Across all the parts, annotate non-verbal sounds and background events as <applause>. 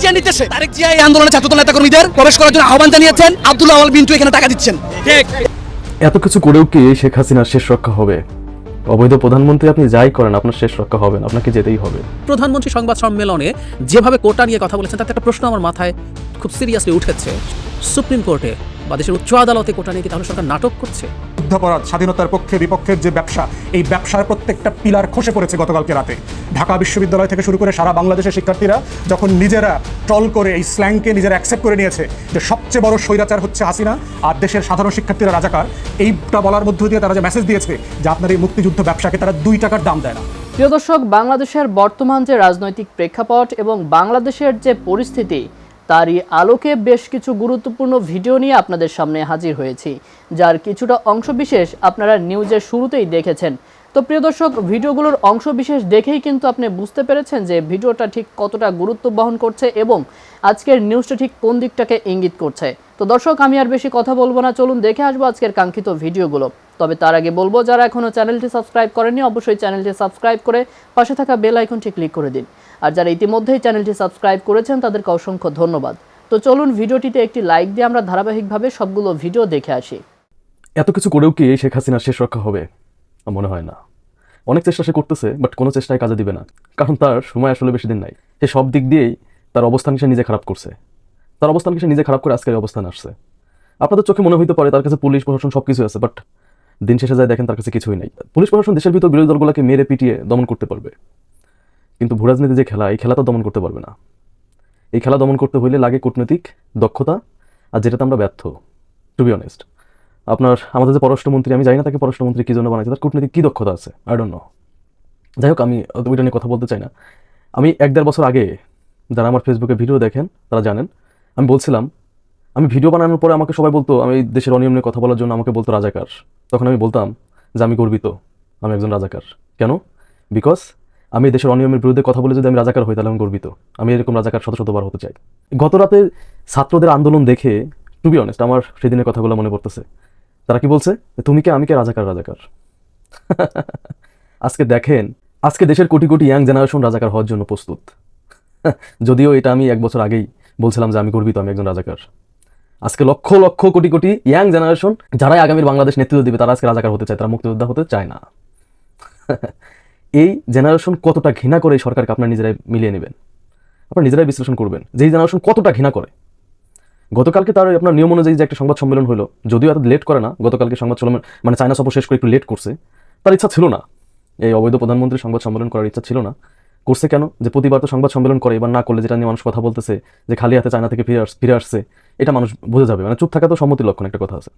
জিয়ার নির্দেশে তারেক জিয়া এই আন্দোলনে ছাত্রদল নেতা কর্মীদের প্রবেশ করার জন্য আহ্বান জানিয়েছেন। আব্দুল্লাহ আল বিন্টু এখানে টাকা দিচ্ছেন। ঠিক। এত কিছু করেও কি শেখ হাসিনার শেষ রক্ষা হবে? অবৈধ প্রধানমন্ত্রী আপনি যাই করেন আপনার শেষ রক্ষা হবে আপনাকে যেতেই হবে। প্রধানমন্ত্রী সংবাদ সম্মেলনে যেভাবে কোটা নিয়ে কথা বলেছেন তাতে একটা প্রশ্ন আমার মাথায় খুব সিরিয়াসলি উঠেছে। সুপ্রিম কোর্টে বা দেশের উচ্চ আদালতে কোটা নিয়ে কি তাহলে সরকার নাটক করছে? যুদ্ধাপরাধ স্বাধীনতার পক্ষে বিপক্ষের যে ব্যবসা এই ব্যবসার প্রত্যেকটা পিলার খসে পড়েছে গতকালকে রাতে। ঢাকা বিশ্ববিদ্যালয় থেকে শুরু করে সারা বাংলাদেশের শিক্ষার্থীরা যখন নিজেরা ট্রল করে এই স্ল্যাংকে নিজেরা অ্যাকসেপ্ট করে নিয়েছে যে সবচেয়ে বড় স্বৈরাচার হচ্ছে হাসিনা আর দেশের সাধারণ শিক্ষার্থীরা রাজাকার এইটা বলার মধ্য দিয়ে তারা যে মেসেজ দিয়েছে যে আপনার এই মুক্তিযুদ্ধ ব্যবসাকে তারা দুই টাকার দাম দেয় না। প্রিয় দর্শক বাংলাদেশের বর্তমান যে রাজনৈতিক প্রেক্ষাপট এবং বাংলাদেশের যে পরিস্থিতি তারই আলোকে বেশ কিছু গুরুত্বপূর্ণ ভিডিও নিয়ে আপনাদের সামনে হাজির হয়েছি, যার কিছুটা অংশবিশেষ আপনারা নিউজের শুরুতেই দেখেছেন। তো প্রিয় দর্শক, ভিডিওগুলোর অংশবিশেষ দেখেই কিন্তু আপনি বুঝতে পেরেছেন যে ভিডিওটা ঠিক কতটা গুরুত্ব বহন করছে এবং আজকের নিউজটা ঠিক কোন দিকটাকে ইঙ্গিত করছে। তো দর্শক, আমি আর বেশি কথা বলব না। চলুন দেখে আসব আজকের কাঙ্ক্ষিত ভিডিওগুলো। তবে তার আগে বলব, যারা এখনও চ্যানেলটি সাবস্ক্রাইব করেনি অবশ্যই চ্যানেলটি সাবস্ক্রাইব করে পাশে থাকা বেল আইকনটি ক্লিক করে দিন। আর যারা ইতিমধ্যেই চ্যানেলটি সাবস্ক্রাইব করেছেন, তাদেরকে অসংখ্য ধন্যবাদ। তো চলুন ভিডিওটিতে একটি লাইক দিয়ে আমরা ধারাবাহিকভাবে সবগুলো ভিডিও দেখে আসি। এত কিছু করেও কি শেখ হাসিনার শেষ রক্ষা হবে? মনে হয় না। অনেক চেষ্টা সে করতেছে বাট কোনো চেষ্টায় কাজে দিবে না। কারণ তার সময় আসলে বেশি দিন নাই। সে সব দিক দিয়েই তার অবস্থানকে সে নিজে খারাপ করছে। তার অবস্থানকে সে নিজে খারাপ করে আজকের অবস্থান আসছে। আপনাদের চোখে মনে হইতে পারে তার কাছে পুলিশ, প্রশাসন সব কিছু আছে বাট দিন শেষে যায় দেখেন তার কাছে কিছুই নাই। পুলিশ, প্রশাসন দেশের ভিতর বিরোধী দলগুলোকে মেরে পিটিয়ে দমন করতে পারবে। কিন্তু ভূরাজনীতি যে খেলা, এই খেলা তো দমন করতে পারবে না। এই খেলা দমন করতে হইলে লাগে কূটনৈতিক দক্ষতা, আর যেটাতে আমরা ব্যর্থ টু বি অনেস্ট আপনার, আমাদের যে পররাষ্ট্রমন্ত্রী, আমি জানি না তাকে পররাষ্ট্রমন্ত্রী কী জন্য বানাইছে, তার কূটনৈতিক কী দক্ষতা আছে? আই ডোন্ট নো যাই হোক, আমি ওইটা নিয়ে কথা বলতে চাই না। আমি এক দেড় বছর আগে যারা আমার ফেসবুকে ভিডিও দেখেন, তারা জানেন, আমি বলছিলাম, আমি ভিডিও বানানোর পরে আমাকে সবাই বলতো, আমি দেশের অনিয়ম নিয়ে কথা বলার জন্য আমাকে বলতো রাজাকার। তখন আমি বলতাম যে, আমি গর্বিত, আমি একজন রাজাকার। কেন? বিকজ আমি দেশের অনিয়মের বিরুদ্ধে কথা বলে যদি আমি রাজাকার হই, তাহলে আমি গর্বিত। আমি এরকম রাজাকার শত শতবার হতে চাই। গত রাতে ছাত্রদের আন্দোলন দেখে টু বি অনেস্ট আমার সেদিনের কথাগুলো মনে পড়তেছে। তারা কি বলছে? তুমি কে, আমি কে, রাজাকার রাজাকার? <laughs> আজকে দেখেন, আজকে দেশের কোটি কোটি ইয়াং জেনারেশন রাজাকার হওয়ার জন্য প্রস্তুত। <laughs> যদিও এটা আমি এক বছর আগেই বলছিলাম যে আমি গর্বিত, আমি একজন রাজাকার। আজকে লক্ষ লক্ষ কোটি কোটি ইয়াং জেনারেশন যারাই আগামীর বাংলাদেশ নেতৃত্ব দিবে, তারা আজকে রাজাকার হতে চায়, তারা মুক্তিযোদ্ধা হতে চায় না। <laughs> এই জেনারেশন কতটা ঘৃণা করে এই সরকারকে আপনার নিজেরাই মিলিয়ে নেবেন? আপনার নিজেরাই বিশ্লেষণ করবেন যে এই জেনারেশন কতটা ঘৃণা করে। গতকালকে তার আপনার নিয়ম অনুযায়ী যে একটা সংবাদ সম্মেলন হলো, যদিও এত লেট করে না, গতকালকে সংবাদ সম্মেলন মানে চায়না সফর শেষ করে একটু লেট করছে, তার ইচ্ছা ছিল না। এই অবৈধ প্রধানমন্ত্রী সংবাদ সম্মেলন করার ইচ্ছা ছিল না। করছে কেন? যে প্রতিবার তো সংবাদ সম্মেলন করে, এবার না করলে যেটা নিয়ে মানুষ কথা বলতেছে, যে খালি হাতে চায়না থেকে ফিরে আস ফিরে আসছে, এটা মানুষ বোঝা যাবে। মানে চুপ থাকা তো সম্মতির লক্ষণ একটা কথা আছে।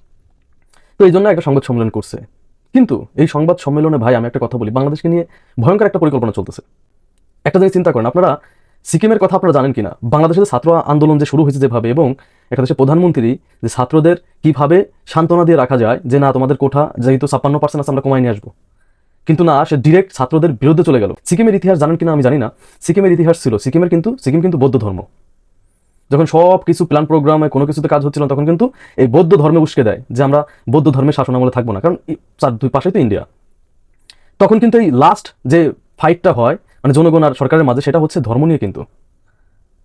তো এই জন্য একটা সংবাদ সম্মেলন করছে। কিন্তু এই সংবাদ সম্মেলনে ভাই আমি একটা কথা বলি, বাংলাদেশকে নিয়ে ভয়ঙ্কর একটা পরিকল্পনা চলতেছে। একটা জিনিস চিন্তা করেন, আপনারা সিকিমের কথা আপনারা জানেন কিনা? বাংলাদেশের ছাত্র আন্দোলন যে শুরু হয়েছে যেভাবে এবং একটা দেশের প্রধানমন্ত্রী যে ছাত্রদের কীভাবে সান্ত্বনা দিয়ে রাখা যায়, যে না, তোমাদের কোঠা যেহেতু ছাপ্পান্ন পার্সেন্ট আছে, আমরা কমাই নিয়ে আসব। কিন্তু না, সে ডিরেক্ট ছাত্রদের বিরুদ্ধে চলে গেল। সিকিমের ইতিহাস জানেন কিনা আমি জানি না। সিকিমের ইতিহাস ছিল, সিকিমের কিন্তু, সিকিম কিন্তু বৌদ্ধ ধর্ম। যখন সব কিছু প্ল্যান প্রোগ্রামে কোনো কিছুতে কাজ হচ্ছিল তখন কিন্তু এই বৌদ্ধ ধর্মে উস্কে দেয় যে আমরা বৌদ্ধ ধর্মের শাসন আমলে থাকব না। কারণ চার দুই পাশেই তো ইন্ডিয়া তখন কিন্তু এই লাস্ট যে ফাইটটা হয় মানে জনগণ আর সরকারের মাঝে, সেটা হচ্ছে ধর্ম নিয়ে কিন্তু।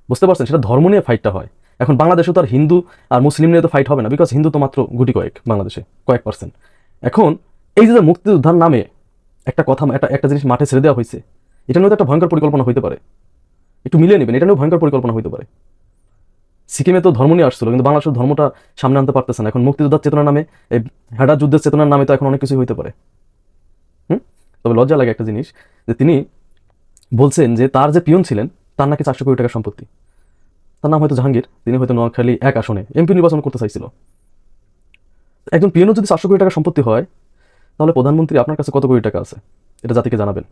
বুঝতে পারছেন? সেটা ধর্ম নিয়ে ফাইটটা হয়। এখন বাংলাদেশে তো আর হিন্দু আর মুসলিম নিয়ে তো ফাইট হবে না বিকজ হিন্দু তো মাত্র গুটি কয়েক বাংলাদেশে, কয়েক পার্সেন্ট এখন এই যে মুক্তিযোদ্ধার নামে একটা কথা, একটা একটা জিনিস মাঠে ছেড়ে দেওয়া হয়েছে, এটা নিয়েও তো একটা ভয়ঙ্কর পরিকল্পনা হইতে পারে। একটু মিলিয়ে নেবেন, এটা নিয়েও ভয়ঙ্কর পরিকল্পনা হইতে পারে। সিকিমে তো ধর্ম নিয়ে আসছিল, কিন্তু বাংলাদেশের ধর্মটা সামনে আনতে পারতেছে না। এখন মুক্তিযোদ্ধার চেতনার নামে, এই হেডা যুদ্ধের চেতনার নামে তো এখন অনেক কিছুই হইতে পারে। হুম? তবে লজ্জা লাগে একটা জিনিস, যে তিনি বলছেন যে তার যে পিয়ন ছিলেন, তার নাকি চারশো কোটি টাকার সম্পত্তি। তার নাম হয়তো জাহাঙ্গীর, তিনি হয়তো নোয়াখালী এক আসনে এমপি নির্বাচন করতে চাইছিল। একজন পিয়নও যদি চারশো কোটি টাকার সম্পত্তি হয়, তাহলে প্রধানমন্ত্রী আপনার কাছে কত কোটি টাকা আছে? এটা জাতিকে জানাবেন।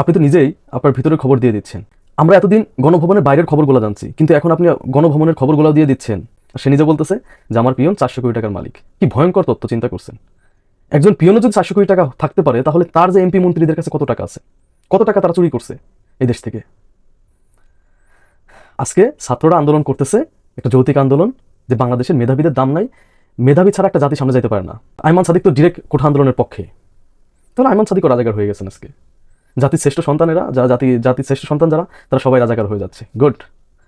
আপনি তো নিজেই আপনার ভিতরে খবর দিয়ে দিচ্ছেন। আমরা এতদিন গণভবনের বাইরের খবরগুলো জানছি, কিন্তু এখন আপনি গণভবনের খবরগুলো দিয়ে দিচ্ছেন। সে নিজে বলতেছে যে আমার পিয়ন চারশো কোটি টাকার মালিক। কি ভয়ঙ্কর তথ্য চিন্তা করছেন? একজন পিয়নও যদি চারশো কোটি টাকা থাকতে পারে, তাহলে তার যে এমপি মন্ত্রীদের কাছে কত টাকা আছে? কত টাকা তারা চুরি করছে এই দেশ থেকে? আজকে ছাত্ররা আন্দোলন করতেছে একটা যৌতিক আন্দোলন, যে বাংলাদেশের মেধাবীদের দাম নাই। মেধাবী ছাড়া একটা জাতি সামনে যেতে পারে না। আইমান সাদিক তো ডিরেক্ট কোঠা আন্দোলনের পক্ষে। তাহলে আইমান সাদিকও রাজাকার হয়ে গেছেন আজকে। জাতির শ্রেষ্ঠ সন্তানেরা যারা জাতি, জাতির শ্রেষ্ঠ সন্তান যারা, তারা সবাই রাজাকার হয়ে যাচ্ছে। গুড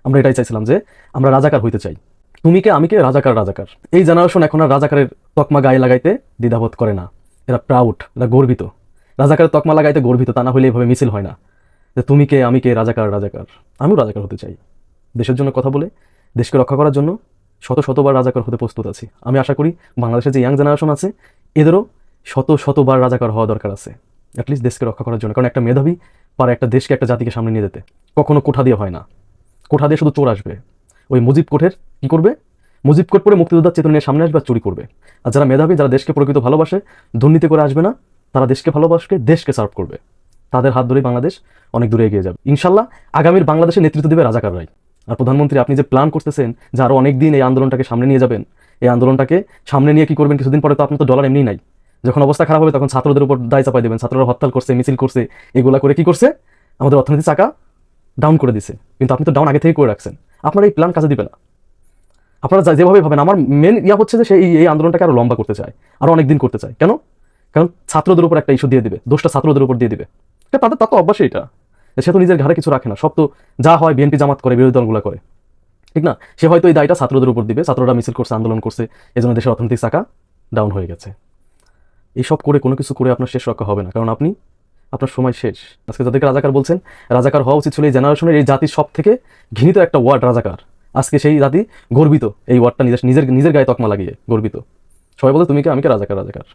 আমরা এটাই চাইছিলাম যে আমরা রাজাকার হইতে চাই। তুমি কে, আমি কে? রাজাকার রাজাকার। এই জেনারেশন এখন আর রাজাকারের তকমা গায়ে লাগাইতে দ্বিধাবোধ করে না। এরা প্রাউড এরা গর্বিত। রাজাকারের তকমা লাগাইতে গর্বিত, তা না হলে এইভাবে মিছিল হয় না। যে তুমি কে, আমি কে? রাজাকার রাজাকার। আমিও রাজাকার হতে চাই। দেশের জন্য কথা বলে, দেশকে রক্ষা করার জন্য শত শতবার রাজাকার হতে প্রস্তুত আছি। আমি আশা করি বাংলাদেশের যে ইয়াং জেনারেশন আছে, এদেরও শত শতবার রাজাকার হওয়া দরকার আছে। অ্যাটলিস্ট দেশকে রক্ষা করার জন্য। কারণ একটা মেধাবী পারে একটা দেশকে, একটা জাতিকে সামনে নিয়ে যেতে। কখনো কোঠা দিয়ে হয় না। কোঠা দিয়ে শুধু চোর আসবে। ওই মুজিব কোঠের কি করবে? মুজিব কোট পরে মুক্তিযোদ্ধার চেতন নিয়ে সামনে আসবে চুরি করবে। আর যারা মেধাবী, যারা দেশকে প্রকৃত ভালোবাসে, দুর্নীতি করে আসবে না। তারা দেশকে ভালোবাসবে, দেশকে সার্ভ করবে। তাদের হাত ধরেই বাংলাদেশ অনেক দূরে এগিয়ে যাবে। ইনশাল্লাহ আগামীর বাংলাদেশের নেতৃত্ব দেবে রাজাকাররাই আর প্রধানমন্ত্রী, আপনি যে প্ল্যান করতেছেন যে আরও অনেক দিন এই আন্দোলনটাকে সামনে নিয়ে যাবেন, এই আন্দোলনটাকে সামনে নিয়ে কি করবেন? কিছুদিন পরে তো আপনার তো ডলার এমনি নাই। যখন অবস্থা খারাপ হবে তখন ছাত্রদের উপর দায় চাপাই দেবেন। ছাত্ররা হরতাল করছে, মিছিল করছে, এগুলা করে কি করছে? আমাদের অর্থনীতি চাকা ডাউন করে দিছে। কিন্তু আপনি তো ডাউন আগে থেকে করে রাখছেন। আপনার এই প্ল্যান কাজে দিবে না। আপনারা যেভাবে ভাবেন, আমার মেন ইয়া হচ্ছে যে সেই এই আন্দোলনটাকে আরও লম্বা করতে চায়, আরও অনেক দিন করতে চায়। কেন? কারণ ছাত্রদের উপর একটা ইস্যু দিয়ে দিবে, দোষটা ছাত্রদের উপর দিয়ে দিবে। তাদের তার তো অভ্যাসই এটা। সে তো নিজের ঘাড়ে কিছু রাখে না। সব তো যা হয় বিএনপি জামাত করে, বিরোধী দলগুলো করে। ঠিক না? সে হয়তো এই দায়টা ছাত্রদের উপর দিবে। ছাত্ররা মিছিল করছে, আন্দোলন করছে, এজন্য দেশের অর্থনৈতিক চাকা ডাউন হয়ে গেছে। এইসব করে কোনো কিছু করে আপনার শেষ রক্ষা হবে না। কারণ আপনি, আপনার সময় শেষ। আজকে যাদেরকে রাজাকার বলছেন, রাজাকার হওয়া উচিত ছিল এই জেনারেশনের এই জাতির সব থেকে ঘৃণিত একটা ওয়ার্ড রাজাকার। আজকে সেই জাতি গর্বিত এই ওয়ার্ডটা নিজের নিজের নিজের গায়ে তকমা লাগিয়ে, গর্বিত। সবাই বলে, তুমি কি, আমি কে রাজাকার রাজাকার?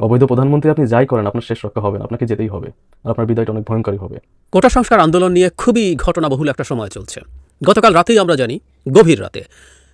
অবৈধ প্রধানমন্ত্রী আপনি যাই করেন, আপনার শেষ রক্ষা হবে, আপনাকে যেতেই হবে। আর আপনার বিদায়টা অনেক ভয়ঙ্করই হবে। কোটা সংস্কার আন্দোলন নিয়ে খুবই ঘটনাবহুল একটা সময় চলছে। গতকাল রাতেই আমরা জানি, গভীর রাতে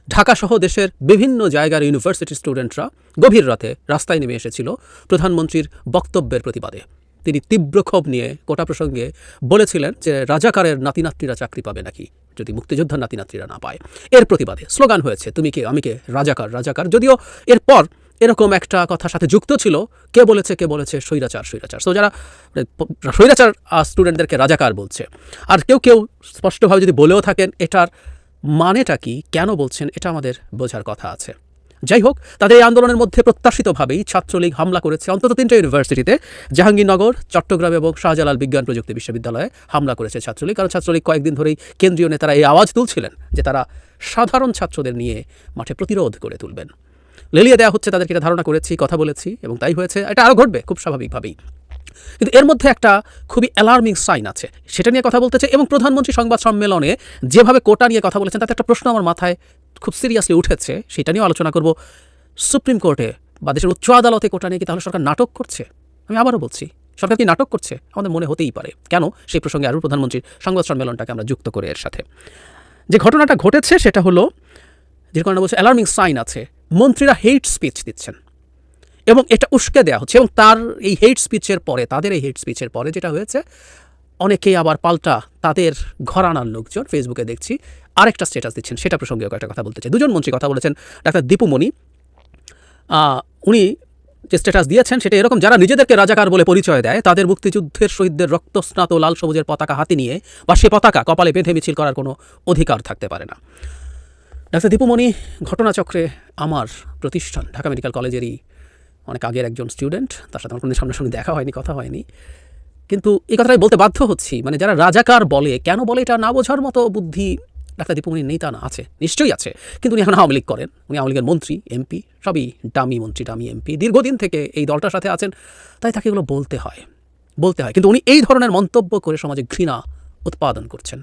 ঢাকা সহ দেশের বিভিন্ন জায়গার ইউনিভার্সিটি স্টুডেন্টরা গভীর রাতে রাস্তায় নেমে এসেছিল প্রধানমন্ত্রীর বক্তব্যের প্রতিবাদে। তিনি তীব্র ক্ষোভ নিয়ে কোটা প্রসঙ্গে বলেছিলেন যে রাজাকারের নাতিনাত্রীরা চাকরি পাবে নাকি যদি মুক্তিযোদ্ধার নাতিনাত্রীরা না পায়। এর প্রতিবাদে স্লোগান হয়েছে তুমি কে? আমি কে? রাজাকার রাজাকার। যদিও এরপর এরকম একটা কথার সাথে যুক্ত ছিল কে বলেছে কে বলেছে স্বৈরাচার স্বৈরাচার। সো যারা মানে, স্বৈরাচার স্টুডেন্টদেরকে রাজাকার বলছে আর কেউ কেউ স্পষ্টভাবে যদি বলেও থাকেন এটার মানেটা কি? কেন বলছেন? এটা আমাদের বোঝার কথা আছে। যাই হোক, তাদের এই আন্দোলনের মধ্যে প্রত্যাশিতভাবেই ছাত্রলীগ হামলা করেছে অন্তত তিনটা ইউনিভার্সিটিতে। জাহাঙ্গীরনগর, চট্টগ্রাম এবং শাহজালাল বিজ্ঞান প্রযুক্তি বিশ্ববিদ্যালয়ে হামলা করেছে ছাত্রলীগ। কারণ ছাত্রলীগ কয়েকদিন ধরেই কেন্দ্রীয় নেতারা এই আওয়াজ তুলছিলেন যে তারা সাধারণ ছাত্রদের নিয়ে মাঠে প্রতিরোধ করে তুলবেন। লেলিয়ে দেওয়া হচ্ছে তাদেরকে এটা ধারণা করেছি, কথা বলেছি এবং তাই হয়েছে। এটা আরও ঘটবে, খুব স্বাভাবিকভাবেই। কিন্তু এর মধ্যে একটা খুবই অ্যালার্মিং সাইন আছে। সেটা নিয়ে কথা বলতে চাই এবং প্রধানমন্ত্রী সংবাদ সম্মেলনে যেভাবে কোটা নিয়ে কথা বলেছেন, তাতে একটা প্রশ্ন আমার মাথায় খুব সিরিয়াসলি উঠেছে, সেটা নিয়েও আলোচনা করব। সুপ্রিম কোর্টে বা দেশের উচ্চ আদালতে কোটা নিয়ে কি তাহলে সরকার নাটক করছে? আমি আবারও বলছি, সরকার কি নাটক করছে? আমাদের মনে হতেই পারে। কেন? সেই প্রসঙ্গে আরও প্রধানমন্ত্রীর সংবাদ সম্মেলনটাকে আমরা যুক্ত করে এর সাথে। যে ঘটনাটা ঘটেছে সেটা হলো যেরকম আমরা বলছি অ্যালার্মিং সাইন আছে, মন্ত্রীরা হেট স্পিচ দিচ্ছেন। এবং এটা উস্কে দেওয়া হচ্ছে এবং তার এই হেট স্পিচের পরে, তাদের এই হেট স্পিচের পরে যেটা হয়েছে, অনেকেই আবার পাল্টা তাদের ঘরানার লোকজন ফেসবুকে দেখছি, আরেকটা স্ট্যাটাস দিচ্ছেন, সেটা প্রসঙ্গেও একটা কথা বলতে চাই। দুজন মন্ত্রী কথা বলেছেন, ডাক্তার দীপুমণি উনি যে স্ট্যাটাস দিয়েছেন, সেটা এরকম, যারা নিজেদেরকে রাজাকার বলে পরিচয় দেয়, তাদের মুক্তিযুদ্ধের শহীদদের রক্তস্নাত লাল সবুজের পতাকা হাতে নিয়ে বা সে পতাকা কপালে বেঁধে মিছিল করার কোনো অধিকার থাকতে পারে না। ডাক্তার দীপুমণি ঘটনাচক্রে আমার প্রতিষ্ঠান, ঢাকা মেডিকেল কলেজেরই অনেক আগের একজন স্টুডেন্ট তার সাথে আমার কোনো সামনাসামনি দেখা হয়নি, কথা হয়নি। কিন্তু এই কথাটাই বলতে বাধ্য হচ্ছি মানে যারা রাজাকার বলে, কেন বলে এটা না বোঝার মতো বুদ্ধি ডাক্তার দীপুমণির নেই তা না, আছে, নিশ্চয়ই আছে। কিন্তু উনি এখন আওয়ামী লীগ করেন, উনি আওয়ামী লীগের মন্ত্রী, এমপি, সবই ডামি মন্ত্রী ডামি এমপি। দীর্ঘদিন থেকে এই দলটার সাথে আছেন, তাই তাকে এগুলো বলতে হয় বলতে হয়। কিন্তু উনি এই ধরনের মন্তব্য করে সমাজে ঘৃণা উৎপাদন করছেন।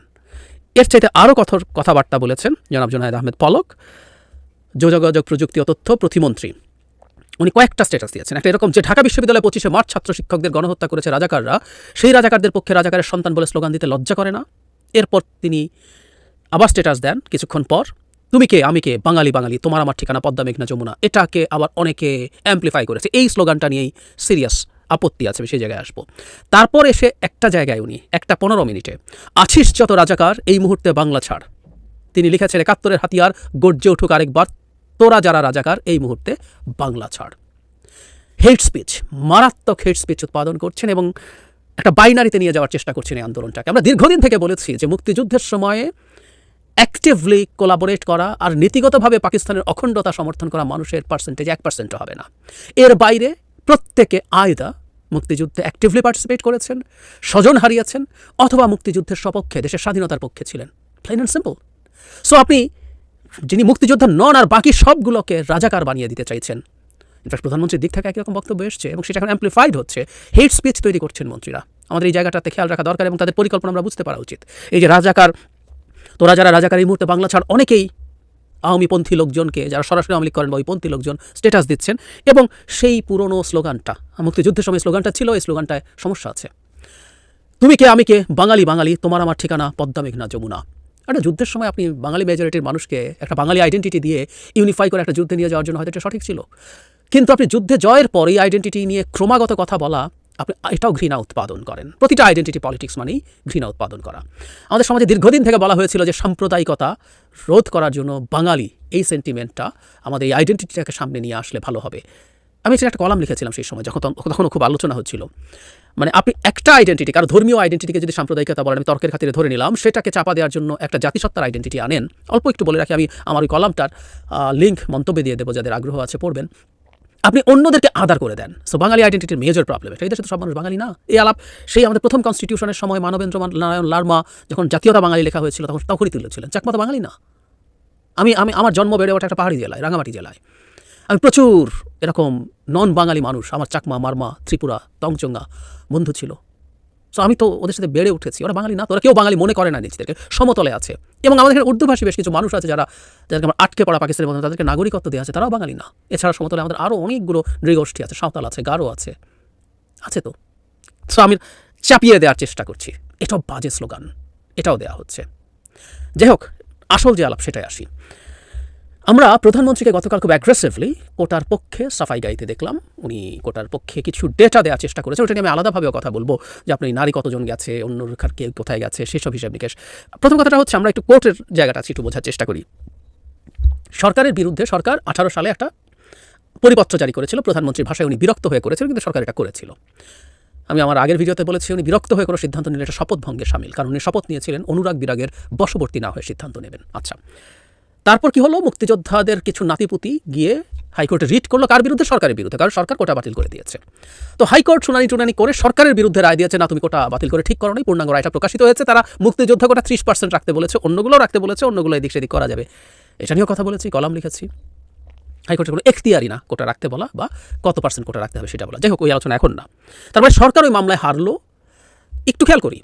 এর চাইতে আরও কথর কথাবার্তা বলেছেন জনাব জোনায়দ আহমেদ পলক, যোগাযোগ প্রযুক্তি ও তথ্য প্রতিমন্ত্রী। উনি কয়েকটা স্ট্যাটাস দিয়েছেন। একটা এরকম যে ঢাকা বিশ্ববিদ্যালয়ে পঁচিশে মার্চ ছাত্র শিক্ষকদের গণহত্যা করেছে রাজাকাররা, সেই রাজাকারদের পক্ষে রাজাকারের সন্তান বলে স্লোগান দিতে লজ্জা করে না। এরপর তিনি আবার স্ট্যাটাস দেন কিছুক্ষণ পর। তুমি কে? আমি কে? বাঙালি বাঙালি, তোমার আমার ঠিকানা, পদ্মা, মেঘনা, যমুনা। এটাকে আবার অনেকে অ্যাম্পলিফাই করেছে। এই স্লোগানটা নিয়েই সিরিয়াস আপত্তি আছে সেই জায়গায় আসব। তারপর এসে একটা জায়গায় উনি, একটা পনেরো মিনিটে, আছিস যত রাজাকার, এই মুহূর্তে বাংলা ছাড়। তিনি লিখেছেন, একাত্তরের হাতিয়ার গর্জে উঠুক আরেকবার তোরা যারা রাজাকার, এই মুহূর্তে বাংলা ছাড়। হেট স্পিচ মারাত্মক হেট স্পিচ উৎপাদন করছেন এবং একটা বাইনারিতে নিয়ে যাওয়ার চেষ্টা করছেন এই আন্দোলনটাকে। আমরা দীর্ঘদিন থেকে বলেছি যে মুক্তিযুদ্ধের সময়ে অ্যাক্টিভলি কোলাবোরেট করা আর নীতিগতভাবে পাকিস্তানের অখণ্ডতা সমর্থন করা মানুষের পার্সেন্টেজ এক পার্সেন্টও হবে না। এর বাইরে প্রত্যেকে আয়দা মুক্তিযুদ্ধে অ্যাক্টিভলি পার্টিসিপেট করেছেন, স্বজন হারিয়েছেন অথবা মুক্তিযুদ্ধের সপক্ষে, দেশের স্বাধীনতার পক্ষে ছিলেন। প্লেন অ্যান্ড সিম্পল সো আপনি যিনি মুক্তিযোদ্ধা নন আর বাকি সবগুলোকে রাজাকার বানিয়ে দিতে চাইছেন। ইনফ্যাক্ট প্রধানমন্ত্রীর দিক থেকে একই রকম বক্তব্য এসছে এবং সেটা এখন অ্যাম্পলিফাইড হচ্ছে। হেড স্পিচ তৈরি করছেন মন্ত্রীরা। আমাদের এই জায়গাটাতে খেয়াল রাখা দরকার এবং তাদের পরিকল্পনা আমরা বুঝতে পারা উচিত। এই যে রাজাকার তোরা যারা রাজাকার এই মুহূর্তে বাংলা ছাড় অনেকেই আওয়ামীপন্থী লোকজনকে, যারা সরাসরি আওয়ামী লীগ করেন বা ওইপন্থী লোকজন স্ট্যাটাস দিচ্ছেন এবং সেই পুরনো স্লোগানটা, মুক্তিযুদ্ধের সময় স্লোগানটা ছিল, এই স্লোগানটায় সমস্যা আছে। তুমি কে, আমি কে? বাঙালি বাঙালি, তোমার আমার ঠিকানা, পদ্মা মেঘনা যমুনা। একটা যুদ্ধের সময় আপনি বাঙালি মেজরিটির মানুষকে একটা বাঙালি আইডেন্টিটি দিয়ে ইউনিফাই করে একটা যুদ্ধে নিয়ে যাওয়ার জন্য হয়তো এটা সঠিক ছিল। কিন্তু আপনি যুদ্ধে জয়ের পর এই আইডেন্টিটি নিয়ে ক্রমাগত কথা বলা, আপনি এটাও ঘৃণা উৎপাদন করেন। প্রতিটা আইডেন্টিটি পলিটিক্স মানেই ঘৃণা উৎপাদন করা। আমাদের সমাজে দীর্ঘদিন থেকে বলা হয়েছিল যে সাম্প্রদায়িকতা রোধ করার জন্য বাঙালি এই সেন্টিমেন্টটা আমাদের এই আইডেন্টিটিটাকে সামনে নিয়ে আসলে ভালো হবে। আমি সেটা একটা কলাম লিখেছিলাম সেই সময়, যখন তখনও খুব আলোচনা হচ্ছিল। মানে আপনি একটা আইডেন্টিটি কারণ ধর্মীয় আইডেন্টিটিকে যদি সাম্প্রদায়িকতা বলেন, আমি তর্কের খাতিরে ধরে নিলাম, সেটাকে চাপা দেওয়ার জন্য একটা জাতিসত্তার আইডেন্টিটি আনেন। অল্প একটু বলে রাখি, আমি আমার ওই কলামটার লিঙ্ক মন্তব্যে দিয়ে দেবো, যাদের আগ্রহ আছে পড়বেন। আপনি অন্যদেরকে আদার করে দেন। সো বাঙালি আইডেন্টিটির মেজর প্রবলেম এটা। দেশে তো সব মানুষ বাঙালি না। এই আলাপ, সেই আমাদের প্রথম কনস্টিটিউশনের সময় মানবেন্দ্র নারায়ণ লার্মা যখন জাতীয়তা বাঙালি লেখা হয়েছিল, তখন তখনই তুলেছিলেন চাকমা তো বাঙালি না। আমি আমি, আমার জন্ম বেড়ে ওঠা একটা পাহাড়ি জেলায়, রাঙামাটি জেলায়। আমি প্রচুর এরকম নন বাঙালি মানুষ, আমার চাকমা, মারমা, ত্রিপুরা তংচঙ্গা বন্ধু ছিল। সো আমি তো ওদের সাথে বেড়ে উঠেছি। ওরা বাঙালি না, তো ওরা কেউ বাঙালি মনে করে না নিজেদেরকে, সমতলে আছে। এবং আমাদের এখানে উর্দুভাষী বেশ কিছু মানুষ আছে যারা, যাদেরকে আমার আটকে পড়া পাকিস্তানের মধ্যে, তাদেরকে নাগরিকত্ব দেওয়া আছে, তারাও বাঙালি না। এছাড়া সমতলে আমাদের আরও অনেকগুলো নৃগোষ্ঠী আছে, সাঁওতাল আছে, গারো আছে আছে তো। সো আমি চাপিয়ে দেওয়ার চেষ্টা করছি। এটাও বাজে স্লোগান। এটাও দেওয়া হচ্ছে। যাই হোক আসল যে আলাপ, সেটাই আসি। আমরা প্রধানমন্ত্রীকে গতকাল খুব অ্যাগ্রেসিভলি কোটার পক্ষে সাফাই গাইতে দেখলাম। উনি কোটার পক্ষে কিছু ডেটা দেওয়ার চেষ্টা করেছেন। ওটা নিয়ে আমি আলাদাভাবেও কথা বলব যে আপনি নারী কতজন গেছে, অন্য রেখার কে কোথায় গেছে, সেসব হিসাব নিকেশ। প্রথম কথাটা হচ্ছে আমরা একটু কোর্টের জায়গাটা একটু বোঝার চেষ্টা করি। সরকারের বিরুদ্ধে সরকার আঠারো সালে একটা পরিপত্র জারি করেছিল। প্রধানমন্ত্রীর ভাষায় উনি বিরক্ত হয়ে করেছিল কিন্তু সরকার এটা করেছিল। আমি আমার আগের ভিডিওতে বলেছি, উনি বিরক্ত হয়ে কোনো সিদ্ধান্ত নিলে এটা শপথ ভঙ্গে সামিল। কারণ উনি শপথ নিয়েছিলেন অনুরাগ বিরাগের বশবর্তী না হয়ে সিদ্ধান্ত নেবেন। আচ্ছা। তারপর কি হলো? মুক্তিযোদ্ধাদের কিছু নাতিপুতি গিয়ে হাইকোর্টে রিট করল কার বিরুদ্ধে? সরকারের বিরুদ্ধে, কারণ সরকার কোটা বাতিল করে দিয়েছে। তো হাইকোর্ট শুনানি টুনানি করে সরকারের বিরুদ্ধে রায় দিয়েছে, না, তুমি কোটা বাতিল করে ঠিক করো নি পূর্ণাঙ্গ রায়টা প্রকাশিত হয়েছে। তারা মুক্তিযোদ্ধা কোটা ত্রিশ পার্সেন্ট রাখতে বলেছে অন্যগুলো রাখতে বলেছে, অন্যগুলো এদিক সেদিক করা যাবে। এটা নিয়েও কথা বলেছি, কলাম লিখেছি। হাইকোর্টের কোনো এখতিয়ারই না কোটা রাখতে বলা বা কত পার্সেন্ট কোটা রাখতে হবে সেটা বলা। যাই হোক, ওই আলোচনা এখন না। তারপরে সরকার ওই মামলায় হারলো। একটু খেয়াল করি,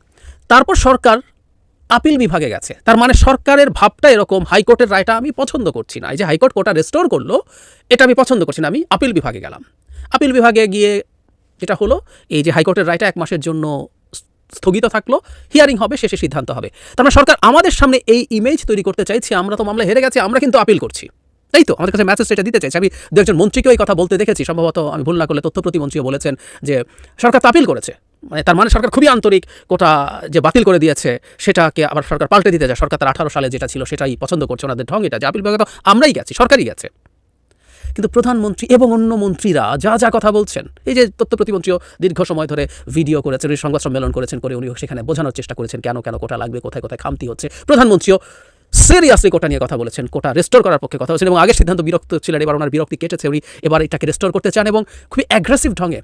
তারপর সরকার আপিল বিভাগে গেছে। তার মানে সরকারের ভাবটা এরকম, হাইকোর্টের রায়টা আমি পছন্দ করছি না। এই যে হাইকোর্ট কোটা রেস্টোর করল, এটা আমি পছন্দ করছি না। আমি আপিল বিভাগে গেলাম। আপিল বিভাগে গিয়ে যেটা হলো, এই যে হাইকোর্টের রায়টা এক মাসের জন্য স্থগিত থাকল হিয়ারিং হবে, শেষে সিদ্ধান্ত হবে। তার মানে সরকার আমাদের সামনে এই ইমেজ তৈরি করতে চাইছে, আমরা তো মামলা হেরে গেছি, আমরা কিন্তু আপিল করছি। তাই তো? আমাদের কাছে মেসেজ সেটা দিতে চাইছে। আমি দু একজন মন্ত্রীকেও এই কথা বলতে দেখেছি, সম্ভবত আমি ভুল না করলে তথ্য প্রতিমন্ত্রীও বলেছেন যে সরকার তো আপিল করেছে। মানে তার মানে সরকার খুবই আন্তরিক কোটা যে বাতিল করে দিয়েছে, সেটাকে আবার সরকার পাল্টে দিতে যায়। সরকার তার আঠারো সালে যেটা ছিল সেটাই পছন্দ করছে ওনাদের ঢং, এটা যে আপিল বিভাগে তো আমরাই গেছি, সরকারই গেছে। কিন্তু প্রধানমন্ত্রী এবং অন্য মন্ত্রীরা যা যা কথা বলছেন, এই যে তথ্য প্রতিমন্ত্রীও দীর্ঘ সময় ধরে ভিডিও করেছেন সংবাদ সম্মেলন করেছেন করে উনি সেখানে বোঝানোর চেষ্টা করেছেন কেন কেন কোটা লাগবে, কোথায় কোথায় খামতি হচ্ছে। প্রধানমন্ত্রীও সিরিয়াসলি কোটা নিয়ে কথা বলেছেন, কোটা রেস্টোর করার পক্ষে কথা বলেছেন এবং আগের সিদ্ধান্ত বিরক্ত ছিলেন, এবার ওনার বিরক্তি কেটেছে উনি, এবার এটাকে রেস্টোর করতে চান এবং খুবই অ্যাগ্রেসিভ ঢঙে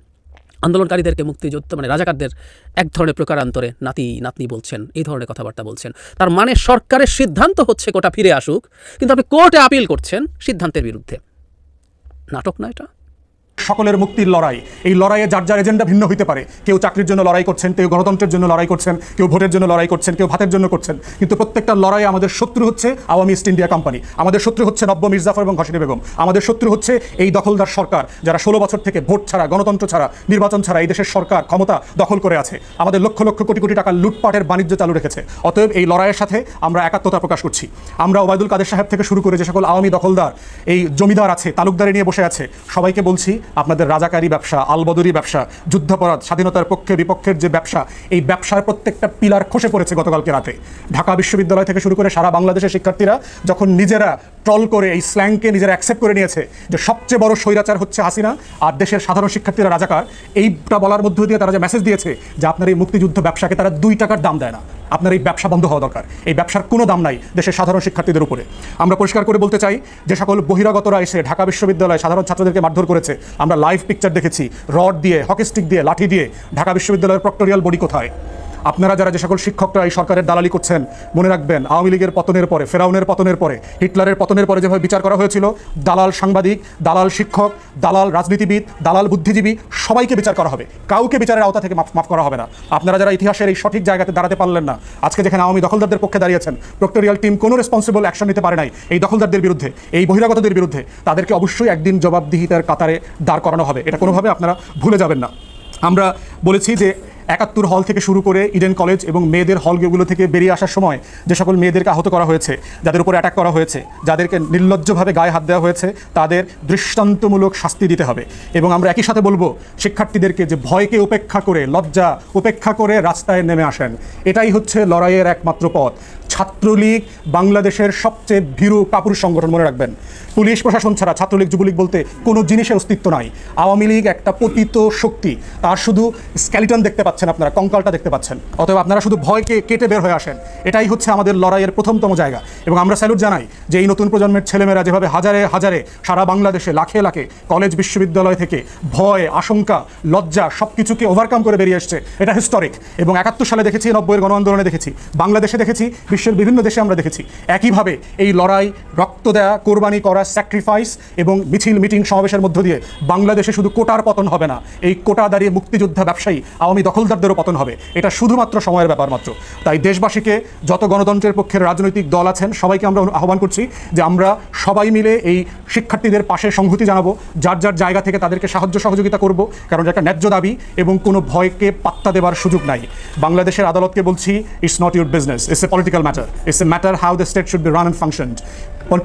আন্দোলনকারীদেরকে মুক্তিযুদ্ধ মানে রাজাকারদের এক ধরনের প্রকারান্তরে নাতি, নাতনি বলছেন, এই ধরনের কথাবার্তা বলছেন। তার মানে সরকারের সিদ্ধান্ত হচ্ছে কোটা ফিরে আসুক, কিন্তু আপনি কোর্টে আপিল করছেন সিদ্ধান্তের বিরুদ্ধে। নাটক না এটা? সকলের মুক্তির লড়াই। এই লড়াইয়ে যার যার এজেন্ডা ভিন্ন হইতে পারে। কেউ চাকরির জন্য লড়াই করছেন, কেউ গণতন্ত্রের জন্য লড়াই করছেন, কেউ ভোটের জন্য লড়াই করছেন, কেউ ভাতের জন্য করছেন। কিন্তু প্রত্যেকটা লড়াই আমাদের শত্রু হচ্ছে আওয়ামী ইস্ট ইন্ডিয়া কোম্পানি। আমাদের শত্রু হচ্ছে নব্য মির্জাফর এবং ঘসিনী বেগম। আমাদের শত্রু হচ্ছে এই দখলদার সরকার, যারা ষোলো বছর থেকে ভোট ছাড়া, গণতন্ত্র ছাড়া, নির্বাচন ছাড়া এই দেশের সরকার ক্ষমতা দখল করে আছে। আমাদের লক্ষ লক্ষ কোটি কোটি টাকার লুটপাটের বাণিজ্য চালু রেখেছে। অতএব এই লড়াইয়ের সাথে আমরা একাত্মতা প্রকাশ করছি। আমরা ওবায়দুল কাদের সাহেব থেকে শুরু করে যে সকল আওয়ামী দখলদার, এই জমিদার আছে, তালুকদারি নিয়ে বসে আছে, সবাইকে বলছি আপনাদের রাজাকারী ব্যবসা, আলবদরি ব্যবসা, যুদ্ধাপরাধ, স্বাধীনতার পক্ষে, বিপক্ষের যে ব্যবসা, এই ব্যবসার প্রত্যেকটা পিলার খসে পড়েছে গতকালকে রাতে। ঢাকা বিশ্ববিদ্যালয় থেকে শুরু করে সারা বাংলাদেশের শিক্ষার্থীরা যখন নিজেরা ট্রল করে এই স্ল্যাংকে নিজেরা অ্যাকসেপ্ট করে নিয়েছে যে সবচেয়ে বড় স্বৈরাচার হচ্ছে হাসিনা আর দেশের সাধারণ শিক্ষার্থীরা রাজাকার, এইটা বলার মধ্য দিয়ে তারা যে মেসেজ দিয়েছে যে আপনার এই মুক্তিযুদ্ধ ব্যবসাকে তারা দুই টাকার দাম দেয় না, আপনার এই ব্যবসা বন্ধ হওয়া দরকার। এই ব্যবসার কোনো দাম নাই দেশের সাধারণ শিক্ষার্থীদের উপরে। আমরা পরিষ্কার করে বলতে চাই, যে সকল বহিরাগতরা এসে ঢাকা বিশ্ববিদ্যালয়ে সাধারণ ছাত্রদেরকে মারধর করেছে আমরা লাইভ পিকচার দেখেছি। রড দিয়ে হকি স্টিক দিয়ে, লাঠি দিয়ে। ঢাকা বিশ্ববিদ্যালয়ের প্রক্টোরিয়াল বডি কোথায়? আপনারা যারা যে সকল শিক্ষকরা এই সরকারের দালালি করছেন, মনে রাখবেন, আওয়ামী লীগের পতনের পরে, ফেরাউনের পতনের পরে, হিটলারের পতনের পরে যেভাবে বিচার করা হয়েছিল, দালাল সাংবাদিক, দালাল শিক্ষক, দালাল রাজনীতিবিদ, দালাল বুদ্ধিজীবী, সবাইকে বিচার করা হবে। কাউকে বিচারের আওতা থেকে মাফ মাফ করা হবে না। আপনারা যারা ইতিহাসের এই সঠিক জায়গাতে দাঁড়াতে পারলেন না, আজকে যেখানে আওয়ামী দখলদারদের পক্ষে দাঁড়িয়েছেন, প্রক্টোরিয়াল টিম কোনো রেসপন্সিবল অ্যাকশন নিতে পারে নাই। এই দখলদারদের বিরুদ্ধে, এই বহিরাগতদের বিরুদ্ধে, তাদেরকে অবশ্যই একদিন জবাবদিহিতার কাতারে দাঁড় করানো হবে। এটা কোনোভাবে আপনারা ভুলে যাবেন না। আমরা বলেছি যে একাত্তর হল থেকে শুরু করে ইডেন কলেজ এবং মেয়েদের হলগুলো থেকে বেরিয়ে আসার সময় যে সকল মেয়েদেরকে আহত করা হয়েছে, যাদের উপর অ্যাটাক করা হয়েছে, যাদেরকে নির্লজ্জভাবে গায়ে হাত দেওয়া হয়েছে, তাদের দৃষ্টান্তমূলক শাস্তি দিতে হবে। এবং আমরা একই সাথে বলব, শিক্ষার্থীদেরকে যে ভয়কে উপেক্ষা করে, লজ্জা উপেক্ষা করে রাস্তায় নেমে আসেন, এটাই হচ্ছে লড়াইয়ের একমাত্র পথ। ছাত্রলীগ বাংলাদেশের সবচেয়ে ভীরু কাপুর সংগঠন মনে রাখবেন। পুলিশ প্রশাসন ছাড়া ছাত্রলীগ, যুবলীগ বলতে কোনো জিনিসের অস্তিত্ব নাই। আওয়ামী লীগ একটা পতিত শক্তি। তার শুধু স্ক্যালিটন দেখতে পাচ্ছেন আপনারা, কঙ্কালটা দেখতে পাচ্ছেন। অতএব আপনারা শুধু ভয়কে কেটে বের হয়ে আসেন। এটাই হচ্ছে আমাদের লড়াইয়ের প্রথমতম জায়গা। এবং আমরা স্যালুট জানাই যে এই নতুন প্রজন্মের ছেলেমেয়েরা যেভাবে হাজারে হাজারে সারা বাংলাদেশে লাখে লাখে কলেজ, বিশ্ববিদ্যালয় থেকে ভয়, আশঙ্কা, লজ্জা সব কিছুকে ওভারকাম করে বেরিয়ে এসছে। এটা হিস্টোরিক এবং একাত্তর সালে দেখেছি, নব্বইয়ের গণ আন্দোলনে দেখেছি। বাংলাদেশে দেখেছি বিশ্বের বিভিন্ন দেশে আমরা দেখেছি। একইভাবে এই লড়াই, রক্ত দেয়া, কোরবানি করা স্যাক্রিফাইস এবং মিছিল মিটিং সমাবেশের মধ্য দিয়ে বাংলাদেশে শুধু কোটার পতন হবে না, এই কোটা দাঁড়িয়ে মুক্তিযোদ্ধা ব্যবসায়ী, আওয়ামী দখলদারদেরও পতন হবে। এটা শুধুমাত্র সময়ের ব্যাপার মাত্র। তাই দেশবাসীকে যত গণতন্ত্রের পক্ষের রাজনৈতিক দল আছেন, সবাইকে আমরা আহ্বান করছি যে আমরা সবাই মিলে এই শিক্ষার্থীদের পাশে সংহতি জানাব, যার যার জায়গা থেকে তাদেরকে সাহায্য সহযোগিতা করব, কারণ একটা ন্যায্য দাবি এবং কোনো ভয়কে পাত্তা দেওয়ার সুযোগ নাই। বাংলাদেশের আদালতকে বলছি it's not your business it's a political matter it's a matter how the state should be run and function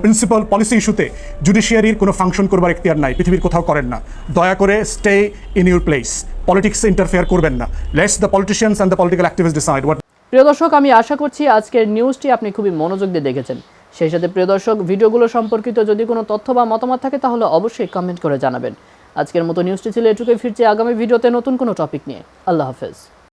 principal policy ইস্যুতে জুডিশিয়ারির কোনো ফাংশন করবার এখতিয়ার নাই, পৃথিবীর কোথাও করেন না। দয়া করে স্টে ইন ইউর প্লেস পলিটিক্সে ইন্টারফেয়ার করবেন না। Let's the politicians and the political activist decide what প্রিয় দর্শক, আমি আশা করছি আজকের নিউজটি আপনি খুবই মনোযোগ দিয়ে দেখেছেন। সেই সাথে প্রিয় দর্শক, ভিডিওগুলো সম্পর্কিত যদি কোনো তথ্য বা মতামত থাকে, তাহলে অবশ্যই কমেন্ট করে জানাবেন। আজকের মতো নিউজটি ছিল এটুকুই। ফিরছে আগামী ভিডিওতে নতুন কোনো টপিক নিয়ে। আল্লাহ হাফেজ।